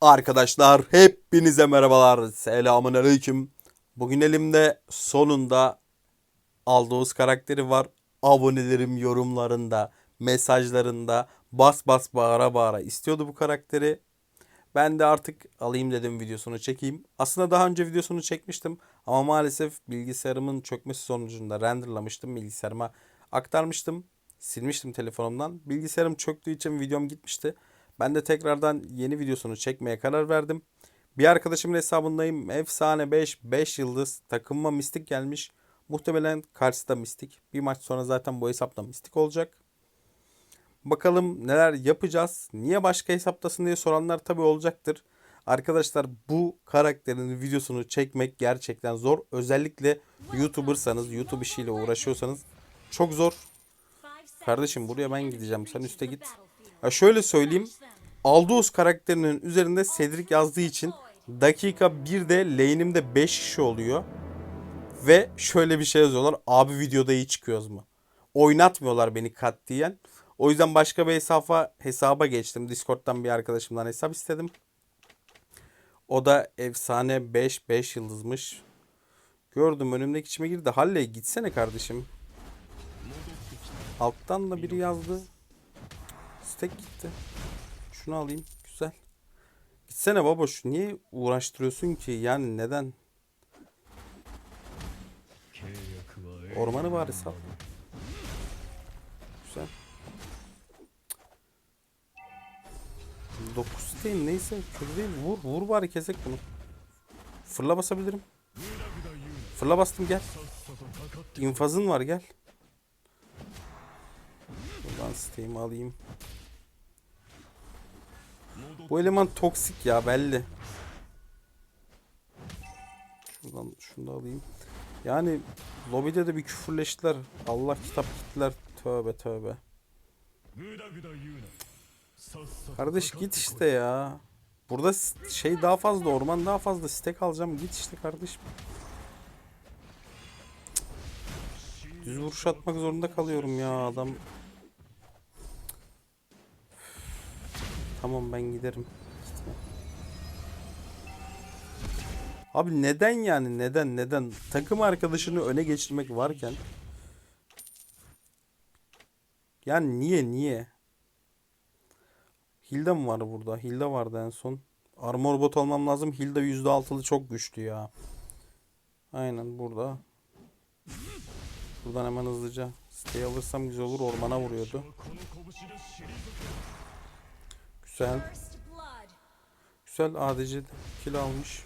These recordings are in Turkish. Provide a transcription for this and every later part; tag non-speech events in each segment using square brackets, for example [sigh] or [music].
Arkadaşlar hepinize merhabalar. Selamun aleyküm. Bugün elimde sonunda aldığımız karakteri var. Abonelerim yorumlarında, mesajlarında bas bas bağıra bağıra istiyordu bu karakteri. Ben de artık alayım dedim videosunu çekeyim. Aslında daha önce videosunu çekmiştim ama maalesef bilgisayarımın çökmesi sonucunda renderlamıştım. Bilgisayarıma aktarmıştım. Silmiştim telefonumdan. Bilgisayarım çöktüğü için videom gitmişti. Ben de tekrardan yeni videosunu çekmeye karar verdim. Bir arkadaşımın hesabındayım. Efsane 5, 5 yıldız. Takımıma mistik gelmiş. Muhtemelen karşısında mistik. Bir maç sonra zaten bu hesapta mistik olacak. Bakalım neler yapacağız. Niye başka hesaptasın diye soranlar tabii olacaktır. Arkadaşlar bu karakterin videosunu çekmek gerçekten zor. Özellikle YouTuber'sanız, YouTube işiyle uğraşıyorsanız çok zor. Kardeşim buraya ben gideceğim. Sen üste git. Ya şöyle söyleyeyim. Aldous karakterinin üzerinde Cedric yazdığı için dakika 1'de lane'imde 5 kişi oluyor. Ve şöyle bir şey yazıyorlar. Abi videoda iyi çıkıyoruz mu? Oynatmıyorlar beni katliyen. O yüzden başka bir hesaba, hesaba geçtim. Discord'dan bir arkadaşımdan hesap istedim. O da efsane 5 5 yıldızmış. Gördüm önümdeki içime girdi. Halle gitsene kardeşim. Alttan da biri yazdı. Stack gitti. Şunu alayım. Güzel. Gitsene baboş. Niye uğraştırıyorsun ki? Yani neden? Ormanı bari sal. Güzel. 9 stayim neyse kötü değil. Vur vur bari kesek bunu. Fırla basabilirim. Fırla bastım gel. İnfazın var gel. Buradan stayimi alayım. Bu eleman toksik ya belli. Şuradan şunu da alayım. Yani lobide de bir küfürleştiler. Allah kitap gittiler. Tövbe tövbe. Kardeş git işte ya. Burada şey daha fazla, orman daha fazla. Stek alacağım. Git işte kardeşim. Düz vuruş atmak zorunda kalıyorum ya adam. Tamam ben giderim. Abi neden yani neden neden takım arkadaşını öne geçirmek varken yani niye niye Hilda mı var burada? Hilda vardı en son. Armor bot almam lazım. Hilda %6'lı çok güçlü ya. Aynen burada. Buradan hemen hızlıca stay alırsam güzel olur. Ormana vuruyordu. Güzel. Güzel ADC kill almış.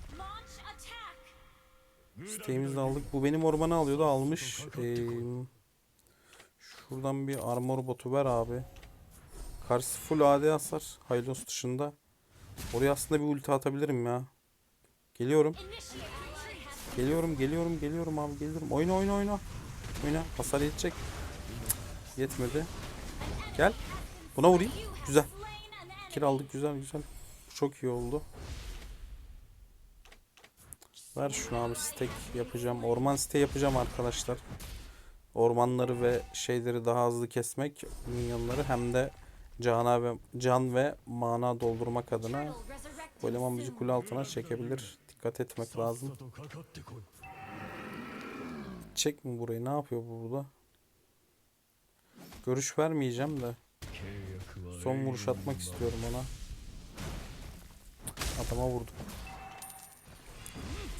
Stay'imizi de aldık. Bu benim ormanı alıyordu. Almış. Ee, şuradan bir armor botu ver abi. Karşısı full AD hasar. Hylos dışında. Oraya aslında bir ulti atabilirim ya. Geliyorum. Geliyorum, geliyorum, geliyorum abi geliyorum. Oyna, oyna, oyna. Oyna. Hasar yetecek. Cık, Yetmedi. Gel. Buna vurayım. Güzel. Kill aldık. Güzel, güzel. Çok iyi oldu. Ver şunu abi stack yapacağım. Orman stack yapacağım arkadaşlar. Ormanları ve şeyleri daha hızlı kesmek minyonları hem de cana ve can ve mana doldurmak adına bu eleman bizi kule altına çekebilir. Dikkat etmek lazım. Çek mi burayı? Ne yapıyor bu burada? Görüş vermeyeceğim de. Son vuruş atmak istiyorum ona. Adama vurduk.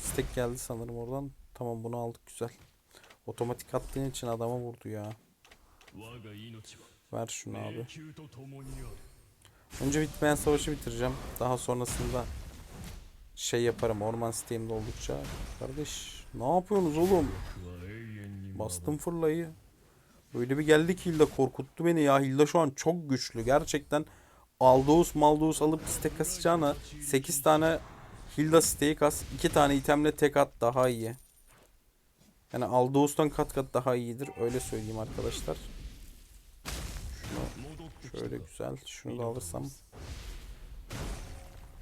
Stack geldi sanırım oradan. Tamam bunu aldık güzel. Otomatik attığın için adama vurdu ya. Ver şunu abi. Önce bitmeyen savaşı bitireceğim. Daha sonrasında şey yaparım orman siteğimde oldukça. Kardeş ne yapıyorsunuz oğlum? Bastım fırlayı. Öyle bir geldi ki Hilda korkuttu beni ya. Hilda şu an çok güçlü. Gerçekten Aldous Maldous alıp stek kasacağına 8 tane Hilda steği kas. 2 tane itemle tek at daha iyi. Yani Aldous'tan kat kat daha iyidir. Öyle söyleyeyim arkadaşlar. Şunu şöyle güzel. Şunu da alırsam.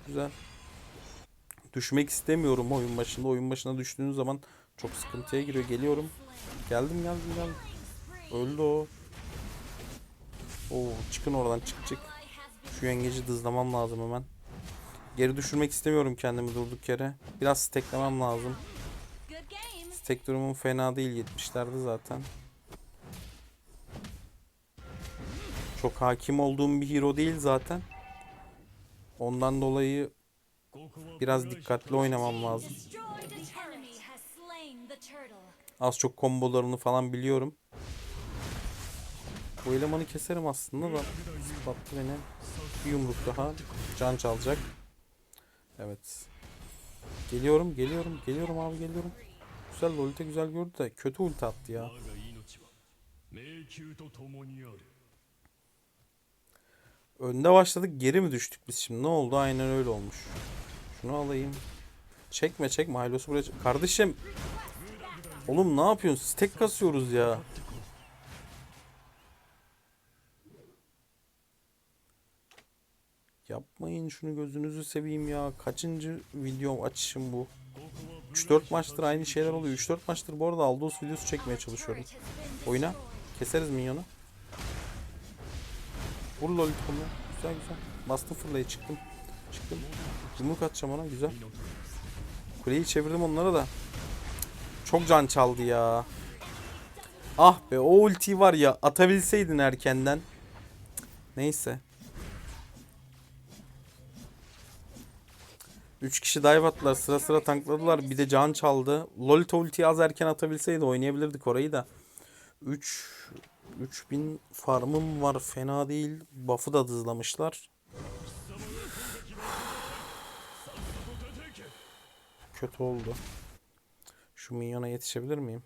Güzel. Düşmek istemiyorum oyun başında. Oyun başına düştüğün zaman çok sıkıntıya giriyor. Geliyorum. Geldim geldim geldim. Öldü o. Oo çıkın oradan çık çık. Şu yengeci dızlamam lazım hemen. Geri düşürmek istemiyorum kendimi durduk yere. Biraz steklemem lazım. Stek durumum fena değil 70'lerde zaten. Çok hakim olduğum bir hero değil zaten. Ondan dolayı biraz dikkatli oynamam lazım. Az çok kombolarını falan biliyorum. O elemanı keserim aslında da patlattı beni. Bir yumruk daha. Can çalacak. Evet. Geliyorum, geliyorum, geliyorum abi geliyorum. Güzel Lolita güzel gördü de kötü ulti attı ya. Önde başladık geri mi düştük biz şimdi? Ne oldu? Aynen öyle olmuş. Şunu alayım. Çekme çekme. Haylos'u buraya Kardeşim. Oğlum ne yapıyorsun? Stek kasıyoruz ya. Yapmayın şunu gözünüzü seveyim ya. Kaçıncı videom açışım bu? 3-4 maçtır aynı şeyler oluyor. 3-4 maçtır bu arada Aldos videosu çekmeye çalışıyorum. Oyna. Keseriz minyonu. Vur lolitomu. Güzel güzel. Bastım fırlayı çıktım. Çıktım. Yumruk atacağım ona güzel. Kuleyi çevirdim onlara da. Çok can çaldı ya. Ah be o ultiyi var ya atabilseydin erkenden. Neyse. 3 kişi dive attılar sıra sıra tankladılar bir de can çaldı. Lolita ultiyi az erken atabilseydi oynayabilirdik orayı da. 3 3000 farmım var fena değil. Buff'ı da hızlamışlar. Kötü oldu. Şu minyona yetişebilir miyim?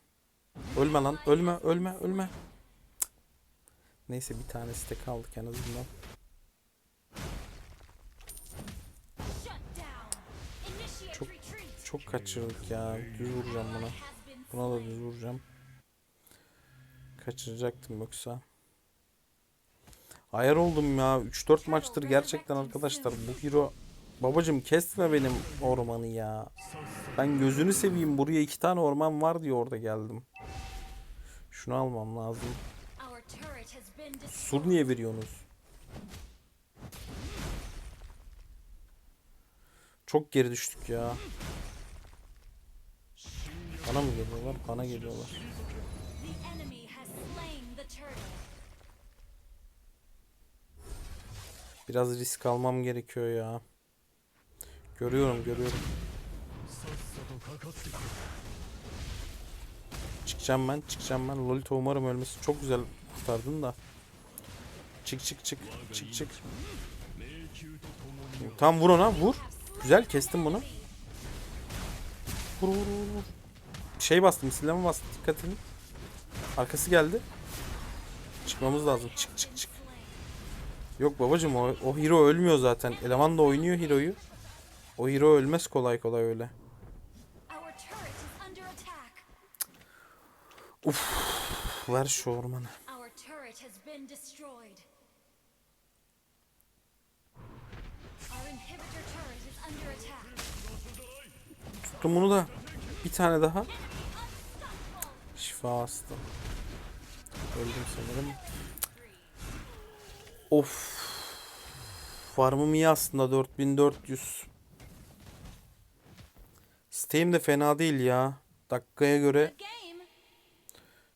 Ölme lan ölme ölme ölme. Neyse bir tane stack aldık en azından. Kaçırdık ya. Düz vuracağım buna. Buna da düz vuracağım. Kaçıracaktım yoksa. Ayar oldum ya. 3-4 maçtır gerçekten arkadaşlar. Bu hero... Babacım kesme benim ormanı ya. Ben gözünü seveyim. Buraya iki tane orman var diye orada geldim. Şunu almam lazım. Sur niye veriyorsunuz? Çok geri düştük ya. Bana mı geliyorlar? Bana geliyorlar. Biraz risk almam gerekiyor ya. Görüyorum görüyorum. Çıkacağım ben çıkacağım ben. Lolita umarım ölmesi çok güzel kurtardın da. Çık çık çık çık çık. Tam vur ona vur. Güzel kestim bunu. Vur vur vur vur. Şey bastım misilleme bastım dikkat edin. Arkası geldi. Çıkmamız lazım. Çık çık çık. Yok babacım o, o hero ölmüyor zaten. Eleman da oynuyor hero'yu. O hero ölmez kolay kolay öyle. Attack. Ver şu ormanı. Tuttum bunu da. Bir tane daha. Şifa hasta. Öldüm sanırım. Of. Farmım iyi aslında 4400. Steam de fena değil ya. Dakikaya göre Good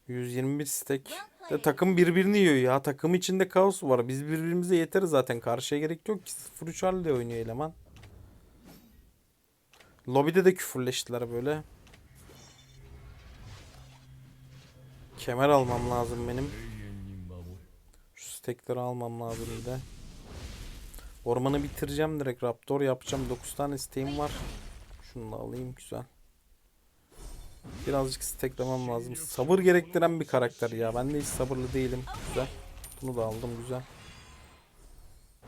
game. 121 stack. De takım birbirini yiyor ya. Takım içinde kaos var. Biz birbirimize yeteriz zaten. Karşıya gerek yok ki. 0-3 halde oynuyor eleman. Lobide de küfürleştiler böyle. Kemer almam lazım benim. Şu stekleri almam lazım bir de. Ormanı bitireceğim direkt. Raptor yapacağım. 9 tane isteğim var. Şunu da alayım güzel. Birazcık steklemem lazım. Sabır gerektiren bir karakter ya. Ben de hiç sabırlı değilim. Güzel. Bunu da aldım güzel.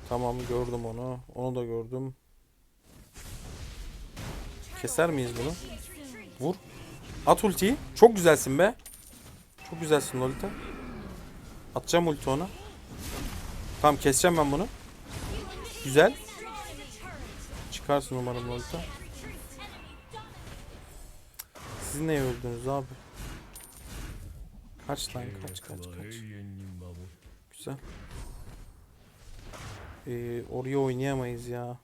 Tamam gördüm onu. Onu da gördüm. Keser miyiz bunu? Vur. At ultiyi. Çok güzelsin be. Çok güzelsin Lolita. Atacağım ulti ona. Tamam keseceğim ben bunu. Güzel. Çıkarsın umarım Lolita. Siz neye öldünüz abi? Kaç lan kaç kaç kaç. Güzel. Ee, oraya oynayamayız ya.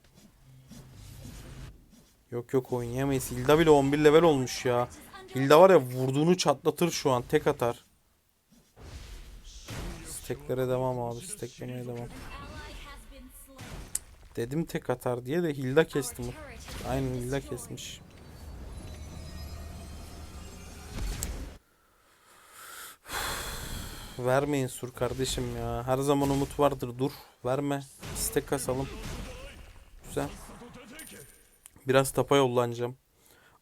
Yok yok oynayamayız. Hilda bile 11 level olmuş ya. Hilda var ya vurduğunu çatlatır şu an. Tek atar. Steklere devam abi. Steklemeye devam. Dedim tek atar diye de Hilda kesti mi? Aynen Hilda kesmiş. Vermeyin sur kardeşim ya. Her zaman umut vardır. Dur. Verme. İstek kasalım. Güzel. Biraz tapa yollanacağım.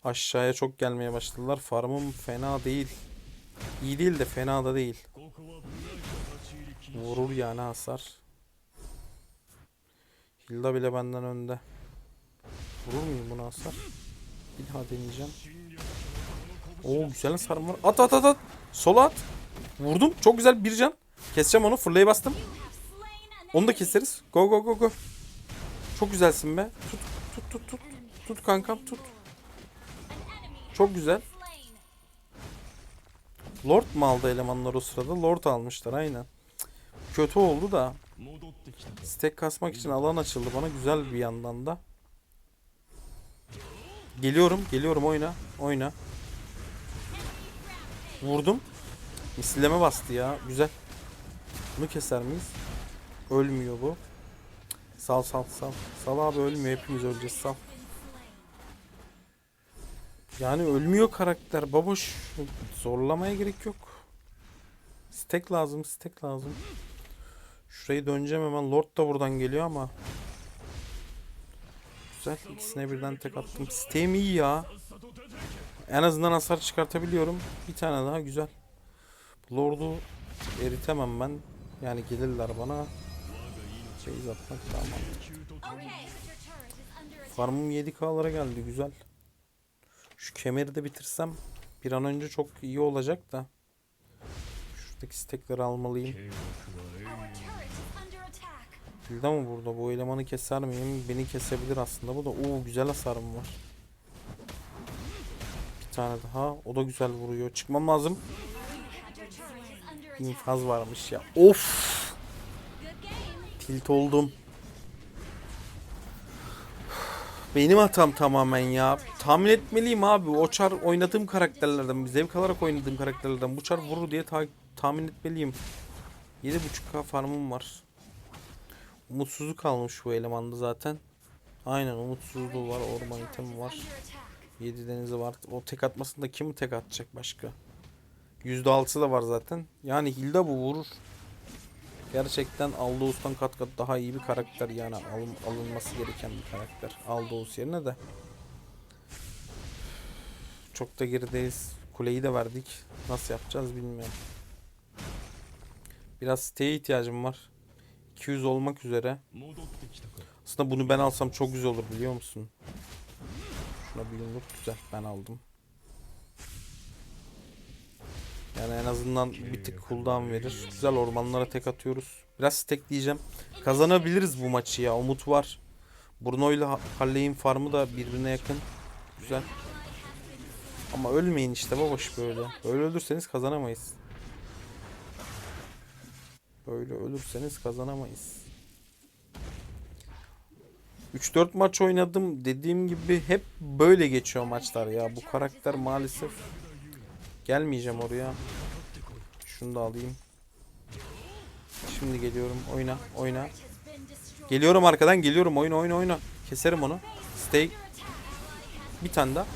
Aşağıya çok gelmeye başladılar. Farmım fena değil. İyi değil de fena da değil. Vurur yani hasar. Hilda bile benden önde. Vurur muyum bunu hasar? Bir daha deneyeceğim. Oo güzel hasarım var. At at at at. Sola at. Vurdum. Çok güzel bir can. Keseceğim onu. Fırlayı bastım. Onu da keseriz. Go go go go. Çok güzelsin be. Tut tut tut tut. Tut kankam tut. Çok güzel. Lord mu aldı elemanlar o sırada? Lord almışlar aynen. Kötü oldu da. Stack kasmak için alan açıldı bana güzel bir yandan da. Geliyorum, geliyorum oyna, oyna. Vurdum. Misilleme bastı ya, güzel. Bunu keser miyiz? Ölmüyor bu. Sal sal sal. Sal abi ölmüyor hepimiz öleceğiz sal. Yani ölmüyor karakter baboş. Zorlamaya gerek yok. Stack lazım, stack lazım. Şurayı döneceğim hemen. Lord da buradan geliyor ama. Güzel. ikisine birden tek attım. Steam iyi ya. En azından hasar çıkartabiliyorum. Bir tane daha güzel. Lord'u eritemem ben. Yani gelirler bana. Şey atmak daha mantıklı. Farmım 7K'lara geldi. Güzel. Şu kemeri de bitirsem bir an önce çok iyi olacak da. Şuradaki stekleri almalıyım. Hilda mı burada? Bu elemanı keser miyim? Beni kesebilir aslında. Bu da o güzel hasarım var. Bir tane daha. O da güzel vuruyor. Çıkmam lazım. İnfaz varmış ya. Of! Tilt oldum. Benim hatam tamamen ya. Tahmin etmeliyim abi. O çar oynadığım karakterlerden, zevk alarak oynadığım karakterlerden bu çar vurur diye ta- tahmin etmeliyim. 7.5k farmım var. Umutsuzluk kalmış bu elemanda zaten. Aynen umutsuzluğu var, orman itemi var. Under attack. 7 denizi var. O tek atmasında kim tek atacak başka? %6'sı da var zaten. Yani Hilda bu vurur. Gerçekten Aldous'tan kat kat daha iyi bir karakter yani alın, alınması gereken bir karakter. Aldous yerine de. Çok da gerideyiz. Kuleyi de verdik. Nasıl yapacağız bilmiyorum. Biraz siteye ihtiyacım var. 200 olmak üzere. Aslında bunu ben alsam çok güzel olur biliyor musun? Şuna bir yumruk güzel ben aldım. Yani en azından bir tık cooldown verir. Güzel ormanlara tek atıyoruz. Biraz stack diyeceğim. Kazanabiliriz bu maçı ya. Umut var. Bruno ile Ha- Halley'in farmı da birbirine yakın. Güzel. Ama ölmeyin işte baboş böyle. Böyle ölürseniz kazanamayız. Böyle ölürseniz kazanamayız. 3-4 maç oynadım. Dediğim gibi hep böyle geçiyor maçlar ya. Bu karakter maalesef gelmeyeceğim oraya. Şunu da alayım. Şimdi geliyorum. Oyna, oyna. Geliyorum arkadan geliyorum. Oyna, oyna, oyna. Keserim onu. Stay. Bir tane daha.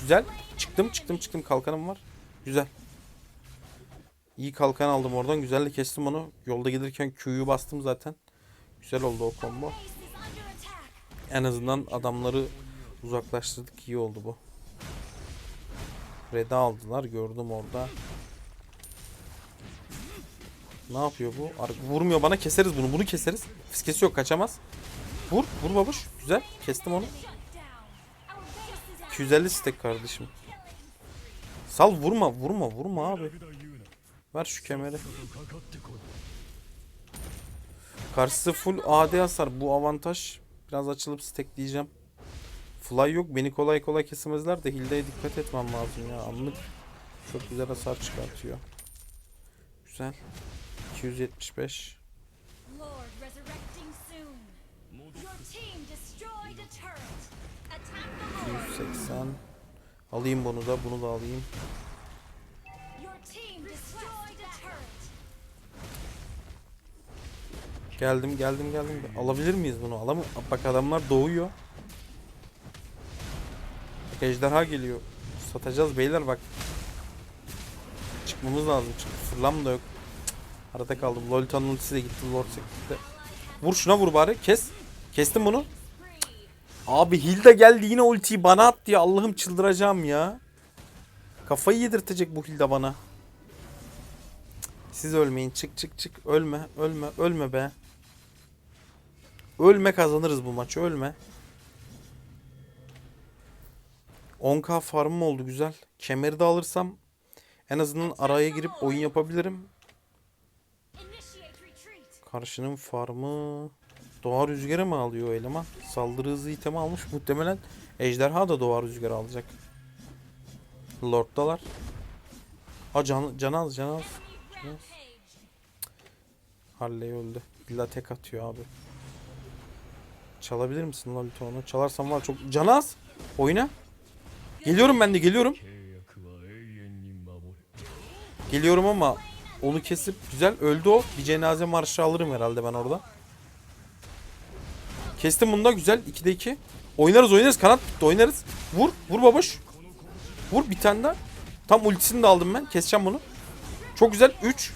Güzel. Çıktım, çıktım, çıktım. Kalkanım var. Güzel. İyi kalkan aldım oradan. Güzel de kestim onu. Yolda gelirken Q'yu bastım zaten. Güzel oldu o combo. En azından adamları uzaklaştırdık. iyi oldu bu. Red'i aldılar. Gördüm orada. Ne yapıyor bu? Vurmuyor bana. Keseriz bunu. Bunu keseriz. Fiskesi yok. Kaçamaz. Vur. Vur babuş. Güzel. Kestim onu. 250 stack kardeşim. Sal vurma. Vurma. Vurma abi. Ver şu kemeri. Karşısı full AD hasar. Bu avantaj. Biraz açılıp stackleyeceğim. Fly yok. Beni kolay kolay kesemezler de Hilda'ya dikkat etmem lazım ya. Anlık çok güzel hasar çıkartıyor. Güzel. 275. Lord resurrecting soon. Your team destroyed a turret. Attack the Lord. sen. Alayım bunu da bunu da alayım. Geldim geldim geldim. Alabilir miyiz bunu? Alamı Bak adamlar doğuyor. Ejderha geliyor. Satacağız beyler bak. Çıkmamız lazım. Çık. Fırlam da yok. Cık. Arada kaldım. Lolita'nın ultisi de gitti. Lord gitti. Vur şuna vur bari. Kes. Kestim bunu. Abi Hilda geldi yine ultiyi bana at diye Allah'ım çıldıracağım ya. Kafayı yedirtecek bu Hilda bana. Cık, Siz ölmeyin. Çık çık çık. Ölme. Ölme. Ölme be. Ölme kazanırız bu maçı. Ölme. 10k farmım oldu güzel. Kemeri de alırsam en azından araya girip oyun yapabilirim. Karşının farmı Doğa Rüzgarı mı alıyor eleman? Saldırı hızı itemi almış. Muhtemelen Ejderha da Doğa Rüzgarı alacak. Lord'dalar. Ha can, Canaz Canaz. Canaz. Harley öldü. Billa tek atıyor abi. Çalabilir misin Lolita onu? Çalarsam var çok... Canaz! Oyna. Geliyorum ben de geliyorum. Geliyorum ama onu kesip güzel öldü o. Bir cenaze marşı alırım herhalde ben orada. Kestim bunu da güzel. 2'de 2. Oynarız oynarız. Kanat bitti oynarız. Vur. Vur baboş. Vur bir tane daha. Tam ultisini de aldım ben. Keseceğim bunu. Çok güzel. 3.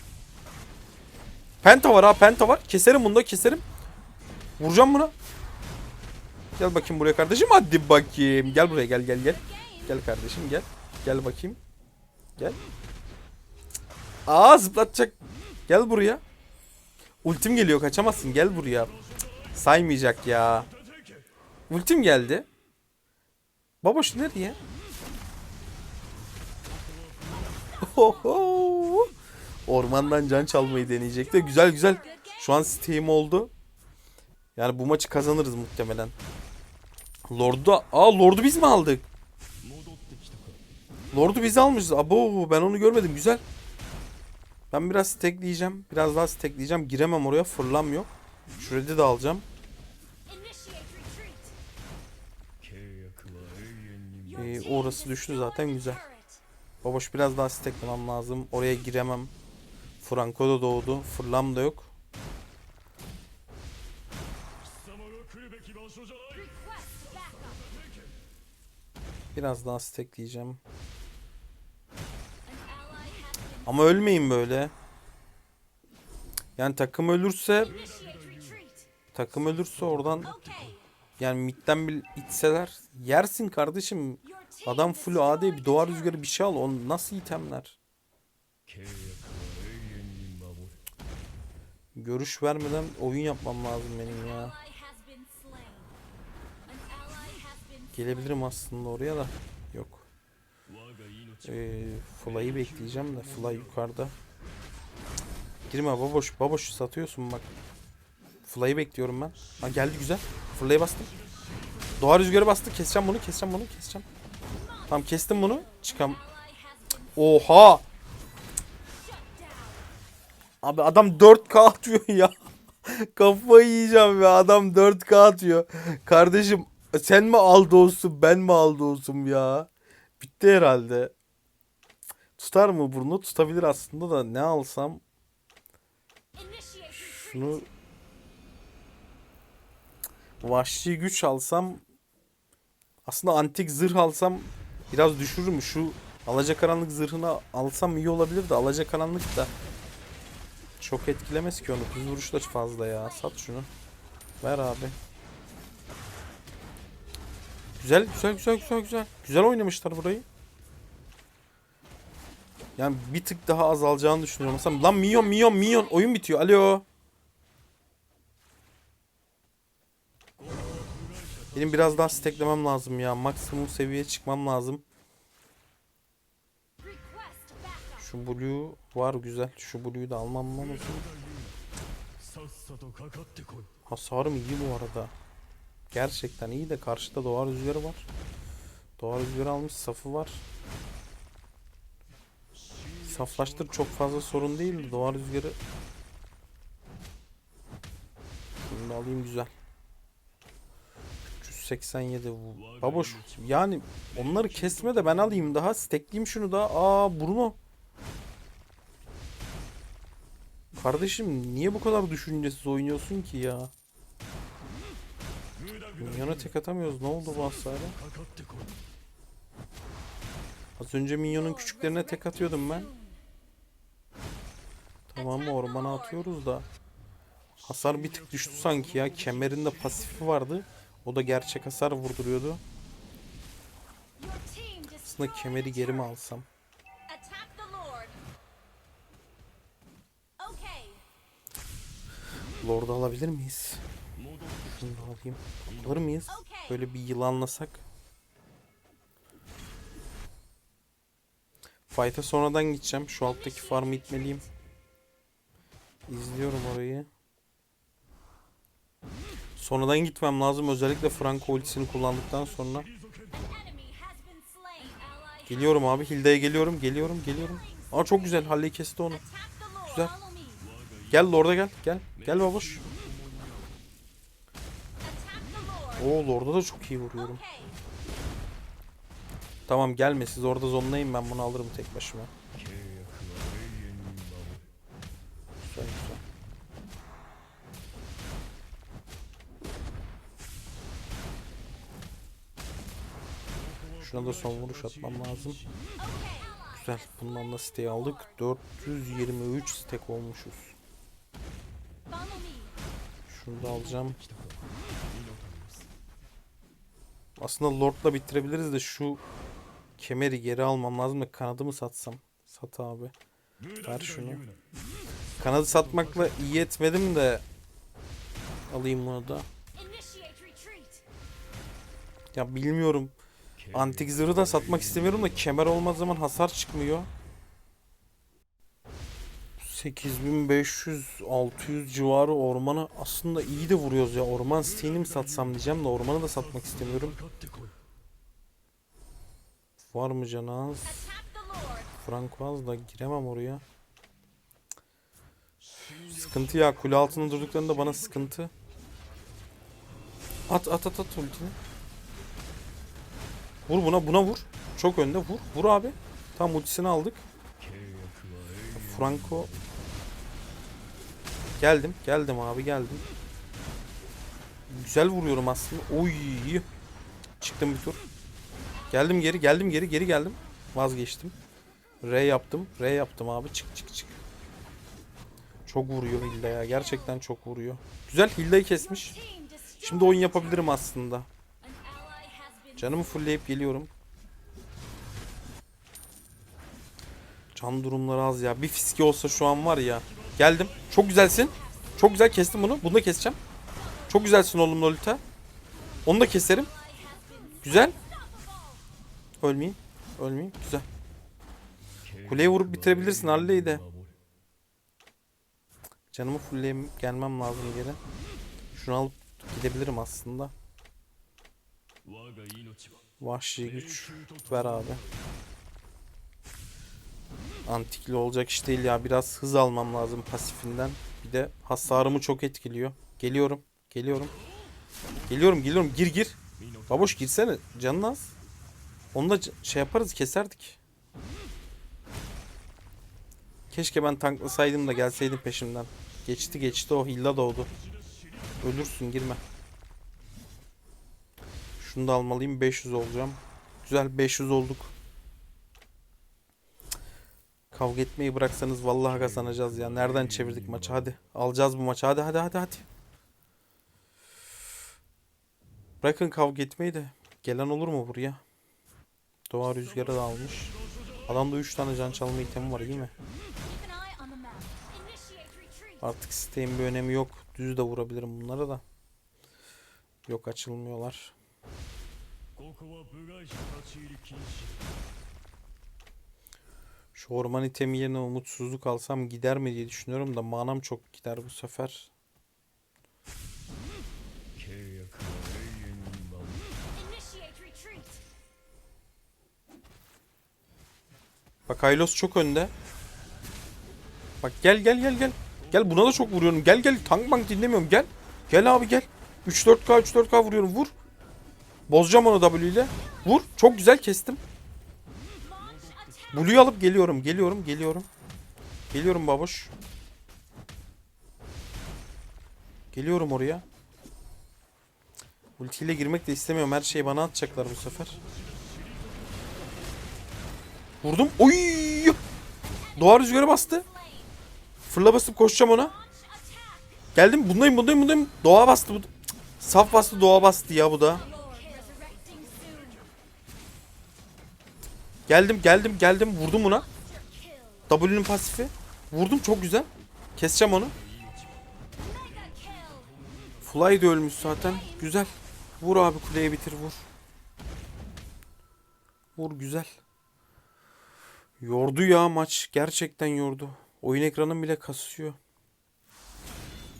Penta var ha penta var. Keserim bunu da keserim. Vuracağım buna. Gel bakayım buraya kardeşim. Hadi bakayım. Gel buraya gel gel gel. Gel kardeşim gel. Gel bakayım. Gel. Aa zıplatacak. Gel buraya. Ultim geliyor kaçamazsın gel buraya. Saymayacak ya. Ultim geldi. Baboş nereye? Oho. Ormandan can çalmayı deneyecekti. Güzel güzel. Şu an Steam oldu. Yani bu maçı kazanırız muhtemelen. Lord'u da... Aa Lord'u biz mi aldık? Lord'u biz almışız. Abo ben onu görmedim. Güzel. Ben biraz stackleyeceğim. Biraz daha stackleyeceğim. Giremem oraya. Fırlam yok. Şurada da alacağım. Ee, orası düştü zaten güzel. Baboş biraz daha stacklemem lazım. Oraya giremem. Franco da doğdu. Fırlam da yok. Biraz daha stackleyeceğim. Ama ölmeyin böyle. Yani takım ölürse takım ölürse oradan yani midden bir itseler yersin kardeşim. Adam full AD bir doğa rüzgarı bir şey al. O nasıl itemler? Görüş vermeden oyun yapmam lazım benim ya. Gelebilirim aslında oraya da. Ee, Fly'ı bekleyeceğim de Fly yukarıda. Girme baboş. Baboş satıyorsun bak. Fly'ı bekliyorum ben. Ha geldi güzel. Fly'ı bastım. Doğa rüzgarı bastı. Keseceğim bunu, keseceğim bunu, keseceğim. Tamam kestim bunu. Çıkam. Oha! Abi adam 4K atıyor ya. [laughs] Kafayı yiyeceğim ya. Adam 4K atıyor. Kardeşim sen mi Aldo'sun ben mi Aldo'sum ya? Bitti herhalde. Tutar mı bunu? Tutabilir aslında da ne alsam şunu vahşi güç alsam aslında antik zırh alsam biraz düşürür mü? Şu alacakaranlık zırhını alsam iyi olabilir de alacakaranlık da çok etkilemez ki onu. Düz vuruş da fazla ya. Sat şunu. Ver abi. Güzel güzel güzel güzel güzel. Güzel oynamışlar burayı. Yani bir tık daha azalacağını düşünüyorum. Mesela, lan milyon milyon milyon oyun bitiyor. Alo. Benim biraz daha steklemem lazım ya. Maksimum seviyeye çıkmam lazım. Şu blue var güzel. Şu blue'yu da almam lazım. Hasarım iyi bu arada. Gerçekten iyi de karşıda doğa rüzgarı var. Doğa rüzgarı almış safı var. Saflaştır çok fazla sorun değil. Doğa rüzgarı. Bunu alayım güzel. 387 baboş. Yani onları kesme de ben alayım daha. Stekleyeyim şunu da. Aa Bruno. Kardeşim niye bu kadar düşüncesiz oynuyorsun ki ya? Minyona tek atamıyoruz. Ne oldu bu hasara? Az önce minyonun küçüklerine tek atıyordum ben. Tamam ormana atıyoruz da. Hasar bir tık düştü sanki ya. Kemerinde pasifi vardı. O da gerçek hasar vurduruyordu. Aslında kemeri geri mi alsam? Lord'u alabilir miyiz? Şunu da alayım. Alır mıyız? Böyle bir yılanlasak. Fight'a sonradan gideceğim. Şu alttaki farmı itmeliyim. İzliyorum orayı. Sonradan gitmem lazım. Özellikle Franco ultisini kullandıktan sonra. Geliyorum abi. Hilda'ya geliyorum. Geliyorum. Geliyorum. Aa çok güzel. Halleyi kesti onu. Güzel. Gel Lord'a gel. Gel. Gel babuş. Oo Lord'a da çok iyi vuruyorum. Tamam gelme siz orada zonlayın ben bunu alırım tek başıma. Şuna da son vuruş atmam lazım. Güzel. Bundan da siteyi aldık. 423 stek olmuşuz. Şunu da alacağım. Aslında Lord'la bitirebiliriz de şu kemeri geri almam lazım da kanadımı satsam. Sat abi. Ver şunu. Kanadı satmakla iyi etmedim de alayım bunu da. Ya bilmiyorum. Antik zırhı da satmak istemiyorum da kemer olmaz zaman hasar çıkmıyor. 8500 600 civarı ormanı aslında iyi de vuruyoruz ya. Orman siteyini mi satsam diyeceğim de ormanı da satmak istemiyorum. Var mı canaz? Frankoaz da giremem oraya. Sıkıntı ya. Kule altında durduklarında bana sıkıntı. At at at at ultini. Vur buna buna vur. Çok önde vur. Vur abi. Tam ultisini aldık. Franco. Geldim. Geldim abi geldim. Güzel vuruyorum aslında. Oy. Çıktım bir tur. Geldim geri geldim geri geri geldim. Vazgeçtim. R yaptım. R yaptım abi. Çık çık çık. Çok vuruyor Hilda ya. Gerçekten çok vuruyor. Güzel Hilda'yı kesmiş. Şimdi oyun yapabilirim aslında. Canımı fullleyip geliyorum. Can durumları az ya. Bir fiske olsa şu an var ya. Geldim. Çok güzelsin. Çok güzel kestim bunu. Bunu da keseceğim. Çok güzelsin oğlum Lolita. Onu da keserim. Güzel. Ölmeyeyim. Ölmeyeyim. Güzel. Kuleye vurup bitirebilirsin Harley'i de. Canımı fullleyip gelmem lazım geri. Şunu alıp gidebilirim aslında. Vahşi güç ver abi. Antikli olacak iş değil ya. Biraz hız almam lazım pasifinden. Bir de hasarımı çok etkiliyor. Geliyorum. Geliyorum. Geliyorum geliyorum. Gir gir. Baboş girsene. Canın az. Onu da şey yaparız keserdik. Keşke ben tanklasaydım da gelseydim peşimden. Geçti geçti oh, o hilla doğdu. Ölürsün girme. Şunu da almalıyım. 500 olacağım. Güzel 500 olduk. Kavga etmeyi bıraksanız vallahi kazanacağız ya. Nereden çevirdik maçı? Hadi. Alacağız bu maçı. Hadi hadi hadi hadi. Bırakın kavga etmeyi de. Gelen olur mu buraya? Doğa rüzgarı da almış. Adamda 3 tane can çalma itemi var iyi mi? Artık siteğin bir önemi yok. Düz de vurabilirim bunlara da. Yok açılmıyorlar. Şu orman itemi yerine umutsuzluk alsam gider mi diye düşünüyorum da manam çok gider bu sefer. Bak Haylos çok önde. Bak gel gel gel gel. Gel buna da çok vuruyorum. Gel gel tank bank dinlemiyorum gel. Gel abi gel. 3-4K 3-4K vuruyorum vur. Bozacağım onu W ile. Vur. Çok güzel kestim. Blue'yu alıp geliyorum. Geliyorum. Geliyorum. Geliyorum babuş. Geliyorum oraya. Ultiyle girmek de istemiyorum. Her şeyi bana atacaklar bu sefer. Vurdum. Oy! Doğa rüzgarı bastı. Fırla basıp koşacağım ona. Geldim. Bundayım, bundayım, bundayım. Doğa bastı. Saf bastı, doğa bastı ya bu da. Geldim, geldim, geldim. Vurdum buna. W'nun pasifi. Vurdum çok güzel. Keseceğim onu. Fly de ölmüş zaten. Güzel. Vur abi kuleye bitir vur. Vur güzel. Yordu ya maç. Gerçekten yordu. Oyun ekranım bile kasıyor.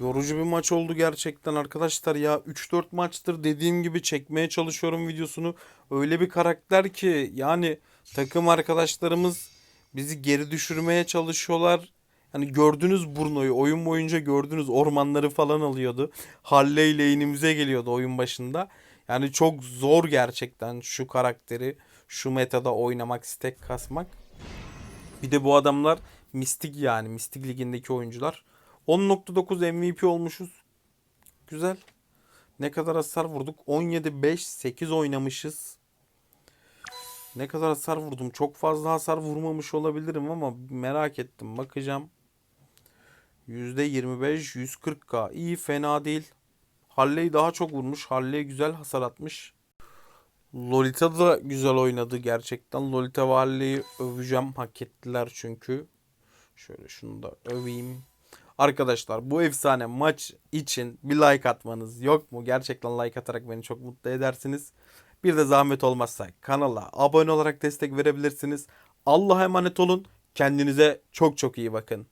Yorucu bir maç oldu gerçekten arkadaşlar ya. 3-4 maçtır dediğim gibi çekmeye çalışıyorum videosunu. Öyle bir karakter ki yani takım arkadaşlarımız bizi geri düşürmeye çalışıyorlar. Hani gördünüz Bruno'yu oyun boyunca gördünüz ormanları falan alıyordu. Harley lane'imize geliyordu oyun başında. Yani çok zor gerçekten şu karakteri şu metada oynamak, stack kasmak. Bir de bu adamlar mistik yani mistik ligindeki oyuncular. 10.9 MVP olmuşuz. Güzel. Ne kadar hasar vurduk? 17 5 8 oynamışız. Ne kadar hasar vurdum? Çok fazla hasar vurmamış olabilirim ama merak ettim. Bakacağım. %25 140k. İyi fena değil. Harley daha çok vurmuş. Harley güzel hasar atmış. Lolita da güzel oynadı gerçekten. Lolita ve Harley'i öveceğim. Hak ettiler çünkü. Şöyle şunu da öveyim. Arkadaşlar bu efsane maç için bir like atmanız yok mu? Gerçekten like atarak beni çok mutlu edersiniz. Bir de zahmet olmazsa kanala abone olarak destek verebilirsiniz. Allah'a emanet olun. Kendinize çok çok iyi bakın.